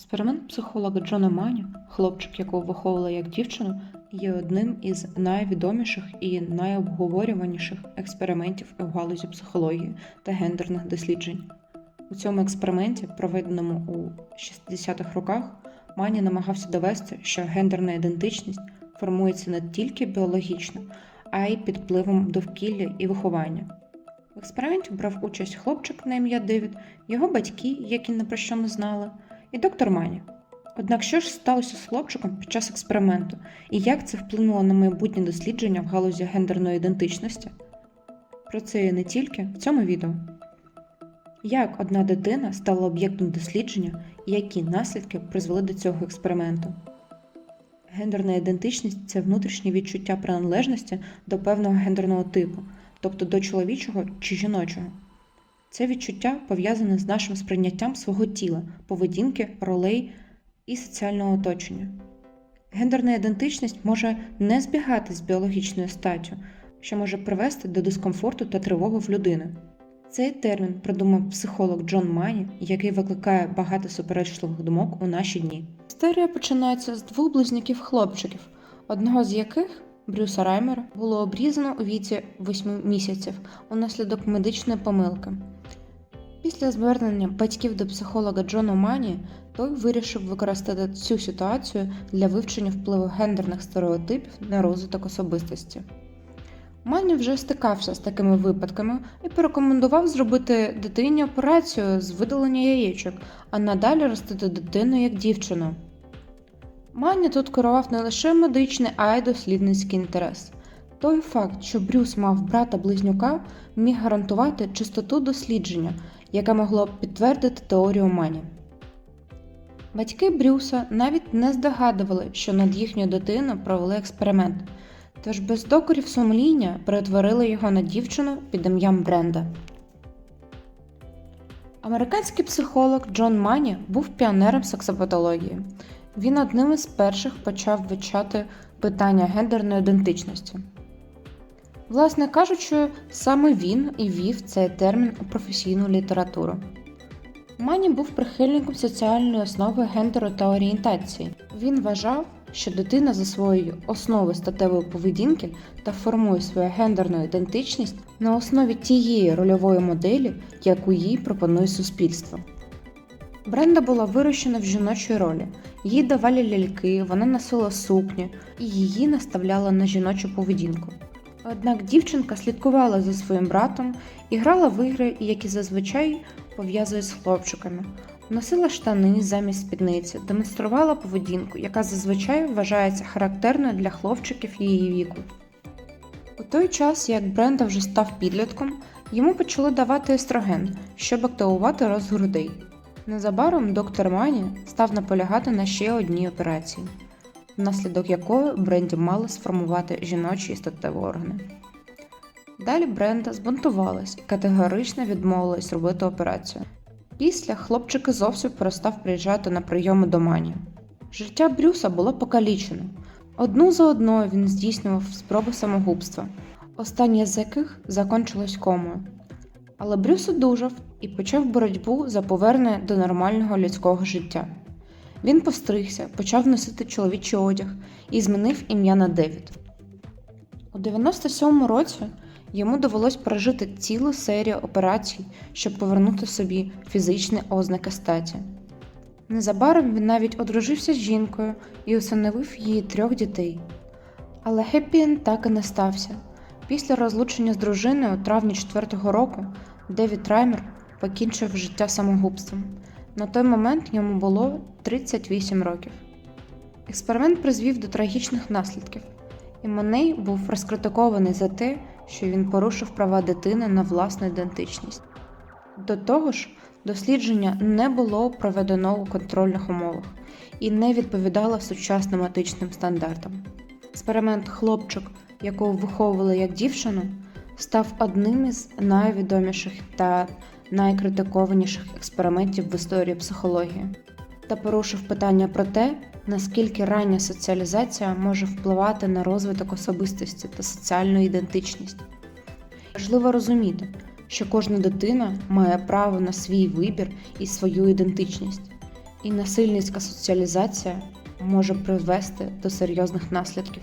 Експеримент психолога Джона Мані, хлопчик, якого виховували як дівчину, є одним із найвідоміших і найобговорюваніших експериментів у галузі психології та гендерних досліджень. У цьому експерименті, проведеному у 60-х роках, Мані намагався довести, що гендерна ідентичність формується не тільки біологічно, а й під впливом довкілля і виховання. В експерименті брав участь хлопчик на ім'я Девід, його батьки, які ні про що не знали, і доктор Мані. Однак що ж сталося з хлопчиком під час експерименту і як це вплинуло на майбутнє дослідження в галузі гендерної ідентичності? Про це і не тільки в цьому відео. Як одна дитина стала об'єктом дослідження і які наслідки призвели до цього експерименту? Гендерна ідентичність це внутрішнє відчуття приналежності до певного гендерного типу, тобто до чоловічого чи жіночого. Це відчуття пов'язане з нашим сприйняттям свого тіла, поведінки, ролей і соціального оточення. Гендерна ідентичність може не збігати з біологічною статтю, що може привести до дискомфорту та тривоги в людини. Цей термін придумав психолог Джон Мані, який викликає багато суперечливих думок у наші дні. Історія починається з двох близнюків хлопчиків, одного з яких Брюса Раймера було обрізано у віці 8 місяців унаслідок медичної помилки. Після звернення батьків до психолога Джона Мані той вирішив використати цю ситуацію для вивчення впливу гендерних стереотипів на розвиток особистості. Мані вже стикався з такими випадками і порекомендував зробити дитині операцію з видалення яєчок, а надалі ростити дитину як дівчину. Мані тут керував не лише медичний, а й дослідницький інтерес. Той факт, що Брюс мав брата близнюка, міг гарантувати чистоту дослідження, яке могло б підтвердити теорію Мані. Батьки Брюса навіть не здогадували, що над їхньою дитиною провели експеримент, тож без докорів сумління перетворили його на дівчину під ім'ям Бренда. Американський психолог Джон Мані був піонером сексопатології. Він одним із перших почав вивчати питання гендерної ідентичності. Власне кажучи, саме він і вів цей термін у професійну літературу. Мані був прихильником соціальної основи гендеру та орієнтації. Він вважав, що дитина засвоює основи статевої поведінки та формує свою гендерну ідентичність на основі тієї рольової моделі, яку їй пропонує суспільство. Бренда була вирощена в жіночій ролі. Їй давали ляльки, вона носила сукні і її наставляла на жіночу поведінку. Однак дівчинка слідкувала за своїм братом і грала в ігри, які зазвичай пов'язують з хлопчиками. Носила штани замість спідниці, демонструвала поведінку, яка зазвичай вважається характерною для хлопчиків її віку. У той час, як Бренда вже став підлітком, йому почали давати естроген, щоб активувати рост грудей. Незабаром доктор Мані став наполягати на ще одній операції, внаслідок якої Бренді мали сформувати жіночі статеві органи. Далі Бренда збунтувалась і категорично відмовилась робити операцію. Після хлопчик і зовсім перестав приїжджати на прийоми до Мані. Життя Брюса було покалічено. Одну за одною він здійснював спроби самогубства, останнє з яких закончилось комою. Але Брюс одужав і почав боротьбу за повернення до нормального людського життя. Він постригся, почав носити чоловічий одяг і змінив ім'я на Девід. У 97-му році йому довелось пережити цілу серію операцій, щоб повернути собі фізичні ознаки статі. Незабаром він навіть одружився з жінкою і усиновив її трьох дітей. Але Хеппі так і не стався. Після розлучення з дружиною у травні 4-го року Девід Раймер покінчив життя самогубством. На той момент йому було 38 років. Експеримент призвів до трагічних наслідків, і Моней був розкритикований за те, що він порушив права дитини на власну ідентичність. До того ж, дослідження не було проведено у контрольних умовах і не відповідало сучасним етичним стандартам. Експеримент хлопчик, якого виховували як дівчину, став одним із найвідоміших та найкритикованіших експериментів в історії психології та порушив питання про те, наскільки рання соціалізація може впливати на розвиток особистості та соціальну ідентичність. Важливо розуміти, що кожна дитина має право на свій вибір і свою ідентичність. і насильницька соціалізація може привести до серйозних наслідків.